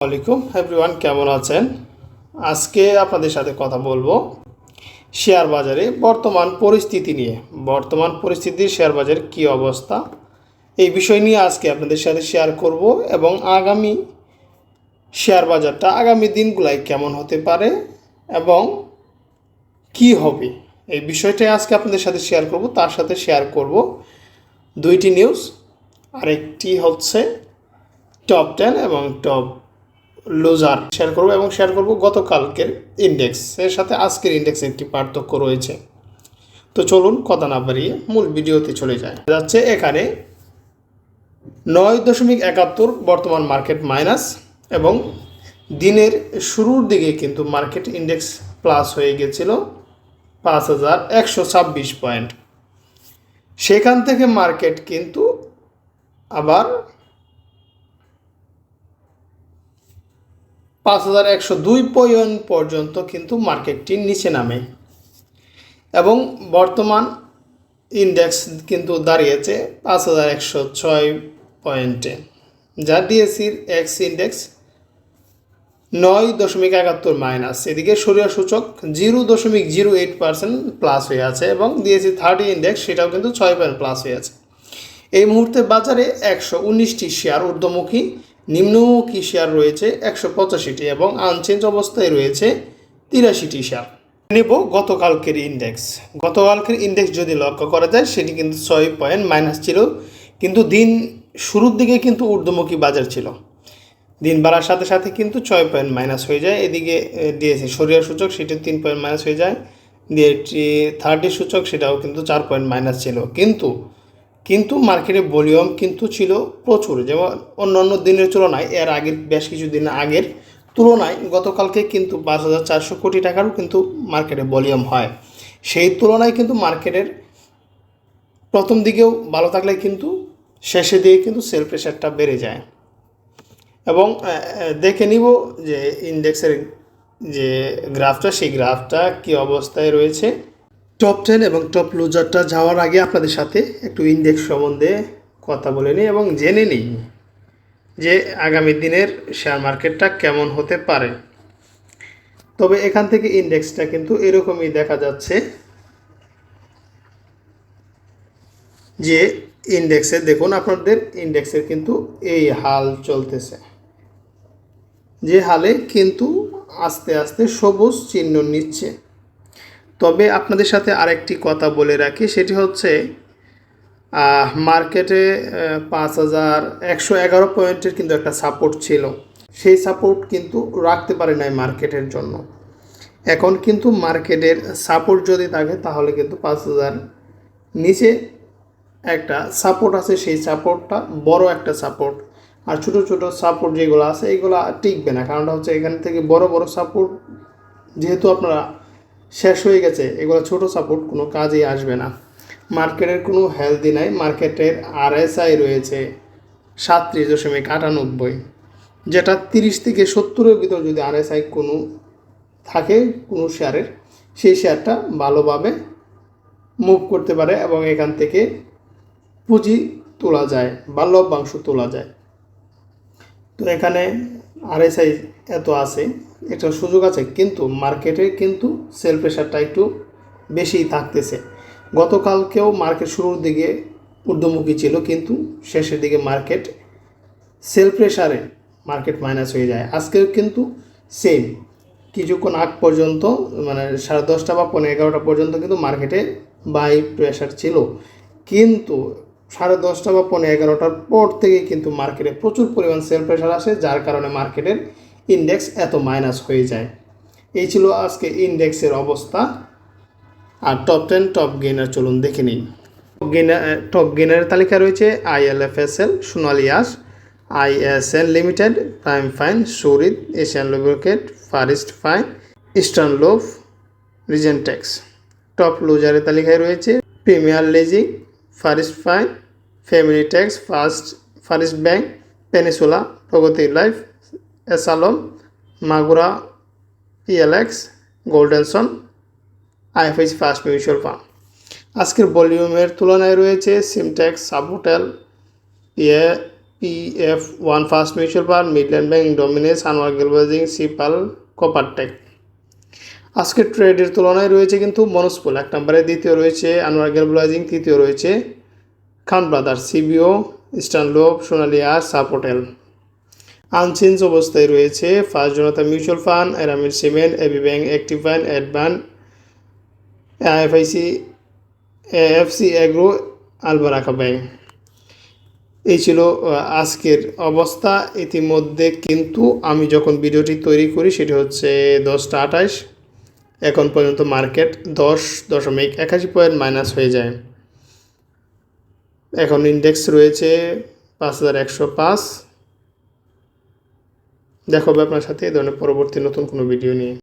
আলাইকুম এভরিওয়ান কেমন আছেন? আজকে আপনাদের সাথে কথা বলব শেয়ার বাজারে বর্তমান পরিস্থিতি নিয়ে। বর্তমান পরিস্থিতির শেয়ার বাজারের কী অবস্থা? এই বিষয় নিয়ে আজকে আপনাদের সাথে শেয়ার করব এবং আগামী শেয়ার বাজারটা আগামী দিনগুলাই কেমন হতে পারে এবং কি হবে? এই বিষয়টাই আজকে আপনাদের সাথে শেয়ার করব, তার সাথে শেয়ার করব দুইটি নিউজ আরেকটি হচ্ছে টপ টেন এবং টপ লুজার শেয়ার করব এবং শেয়ার করব গতকালকের ইন্ডেক্স এর সাথে আজকের ইন্ডেক্সে একটি পার্থক্য রয়েছে। তো চলুন কথা না বাড়িয়ে মূল ভিডিওতে চলে যায় যাচ্ছে এখানে নয় দশমিক একাত্তর বর্তমান মার্কেট মাইনাস এবং দিনের শুরুর দিকে কিন্তু মার্কেট ইন্ডেক্স প্লাস হয়ে গেছিল পাঁচ হাজার একশো ছাব্বিশ পয়েন্ট সেখান থেকে মার্কেট কিন্তু আবার পাঁচ হাজার একশো দুই পয়েন্ট পর্যন্ত কিন্তু মার্কেটটি নিচে নামে। এবং বর্তমান ইন্ডেক্স কিন্তু দাঁড়িয়েছে পাঁচ হাজার একশো ছয় পয়েন্টে, যা ডিএসির এক্স ইন্ডেক্স নয় দশমিক একাত্তর মাইনাস এদিকে সরিয়া সূচক জিরো দশমিক জিরো এইট পার্সেন্ট প্লাস হয়ে আছে এবং ডিএসি থার্টি ইন্ডেক্স সেটাও কিন্তু ছয় পয়েন্ট প্লাস হয়ে আছে। এই মুহূর্তে বাজারে একশো উনিশটি শেয়ার ঊর্ধ্বমুখী। নিম্নমুখী শেয়ার রয়েছে? একশো পঁচাশিটি এবং আনচেঞ্জ অবস্থায় রয়েছে তিরাশিটি শেয়ার নেব গতকালকের ইন্ডেক্স গতকালকের ইন্ডেক্স যদি লক্ষ্য করা যায়, সেটি কিন্তু ছয় পয়েন্ট মাইনাস ছিল। কিন্তু দিন শুরুর দিকে কিন্তু ঊর্ধ্বমুখী বাজার ছিল। দিন বাড়ার সাথে সাথে কিন্তু ছয় পয়েন্ট মাইনাস হয়ে যায়। এদিকে ডিএসি সরিয়া সূচক, সেটি তিন পয়েন্ট মাইনাস হয়ে যায়। দিয়ে থার্টি সূচক, সেটাও কিন্তু চার পয়েন্ট মাইনাস ছিল। কিন্তু কিন্তু মার্কেটে ভলিউম কিন্তু ছিল প্রচুর। যেমন অন্য অন্য দিনের তুলনায়, এর আগের বেশ কিছু দিন আগের তুলনায় গতকালকে কিন্তু পাঁচ হাজার চারশো কোটি টাকারও কিন্তু মার্কেটে ভলিউম হয়। সেই তুলনায় কিন্তু মার্কেটের প্রথম দিকেও ভালো থাকলে কিন্তু শেষে দিয়ে কিন্তু সেল প্রেশারটা বেড়ে যায়। এবং দেখে নিব যে ইন্ডেক্সের যে গ্রাফটা সেই গ্রাফটা কী অবস্থায় রয়েছে। টপ টেন এবং টপ লুজারটা যাওয়ার আগে আপনাদের সাথে একটু ইন্ডেক্স সম্বন্ধে কথা বলে নিই এবং জেনে নিই যে আগামী দিনের শেয়ার মার্কেটটা কেমন হতে পারে। তবে এখান থেকে ইন্ডেক্সটা কিন্তু এরকমই দেখা যাচ্ছে যে ইন্ডেক্সে দেখুন আপনাদের ইন্ডেক্সের কিন্তু এই হাল চলতেছে। যে হালে কিন্তু আস্তে আস্তে সবুজ চিহ্ন নিচ্ছে। তবে আপনাদের সাথে আরেকটি কথা বলে রাখি, সেটি হচ্ছে মার্কেটে পাঁচ হাজার একশো এগারো পয়েন্টের কিন্তু একটা সাপোর্ট ছিল। সেই সাপোর্ট কিন্তু রাখতে পারে নাই মার্কেটের জন্য। এখন কিন্তু মার্কেটের সাপোর্ট যদি থাকে, তাহলে কিন্তু পাঁচ হাজার নিচে একটা সাপোর্ট আছে, সেই সাপোর্টটা বড় একটা সাপোর্ট আর ছোট ছোট সাপোর্ট যেগুলো আছে, এগুলো টিকবে না। কারণটা হচ্ছে, এখান থেকে বড় বড় সাপোর্ট যেহেতু আপনারা শেষ হয়ে গেছে। এগুলো ছোট সাপোর্ট কোনো কাজেই আসবে না। মার্কেটের কোনো হেলদি নাই। মার্কেটের আরএসআই রয়েছে সাতত্রিশ দশমিক আটানব্বই। যেটা তিরিশ থেকে সত্তরের ভিতর যদি আরএসআই কোনো থাকে, কোনো শেয়ারের সেই শেয়ারটা ভালোভাবে মুভ করতে পারে এবং এখান থেকে পুঁজি তোলা যায় বা লভ্যাংশ তোলা যায়। তো এখানে আরএসআই এত আছে এটা সুযোগ আছে, কিন্তু মার্কেটে কিন্তু সেল প্রেশারটা একটু বেশিই থাকতেছে। গতকালকেও মার্কেট শুরুর দিকে ঊর্ধ্বমুখী ছিল, কিন্তু শেষের দিকে মার্কেট সেল প্রেশারে মার্কেট মাইনাস হয়ে যায়। আজকেও কিন্তু সেম কিছুক্ষণ আগ পর্যন্ত মানে সাড়ে দশটা বা পনেরো এগারোটা পর্যন্ত কিন্তু মার্কেটে বাই প্রেশার ছিল। কিন্তু সাড়ে দশটা বা পনেরো এগারোটার পর থেকে কিন্তু মার্কেটে প্রচুর পরিমাণ সেল প্রেশার আসে, যার কারণে মার্কেটের ইন্ডেক্স এত মাইনাস হয়ে যায়। এই ছিল আজকে ইন্ডেক্সের অবস্থা। আর টপ টেন টপ গেইনার চলুন দেখে নিই। গেনার টপ গেইনারের তালিকায় রয়েছে আইএলএফএসএল সোনালী আস ISL limited prime fine সৌরিদ Asian lubricate first finance eastern লোভ রিজেন্টেক্স টপ লুজারের তালিকায় রয়েছে premier leasing first finance family tex, first first bank peninsula Pragati life, এসালম, Magura, PLX Golden Son IFH first mutual fund. আজকের ভলিউমের তুলনায় রয়েছে Simtex সাবহোটেল ইয়ে P F one first mutual fund, Midland bank ডমিনেস Anwar গেলবাজিং, সিপাল, কপারটেক। আজকের ট্রেডের তুলনায় রয়েছে কিন্তু মনস্পুল। এক নম্বরে দ্বিতীয় রয়েছে আনোয়ার গেলবাজিং তৃতীয় রয়েছে খান ব্রাদার সিবিও ইস্টার্ন লোভ সোনালী আর সাপোটেল আনচেঞ্জ অবস্থায় রয়েছে first Janata mutual fund এরামির cement AB bank active fund অ্যাডবান IFIC AFC agro Albaraka bank এই ছিল আজকের অবস্থা। ইতিমধ্যে কিন্তু আমি যখন ভিডিওটি তৈরি করি, সেটি হচ্ছে দশটা আঠাশ। এখন পর্যন্ত মার্কেট দশ দশমিক একাশি পয়েন্ট মাইনাস হয়ে যায়। এখন ইন্ডেক্স রয়েছে পাঁচ হাজার একশো পাঁচ। দেখা হবে আপনার সাথে এই ধরনের পরবর্তী নতুন কোনো ভিডিও নিয়ে।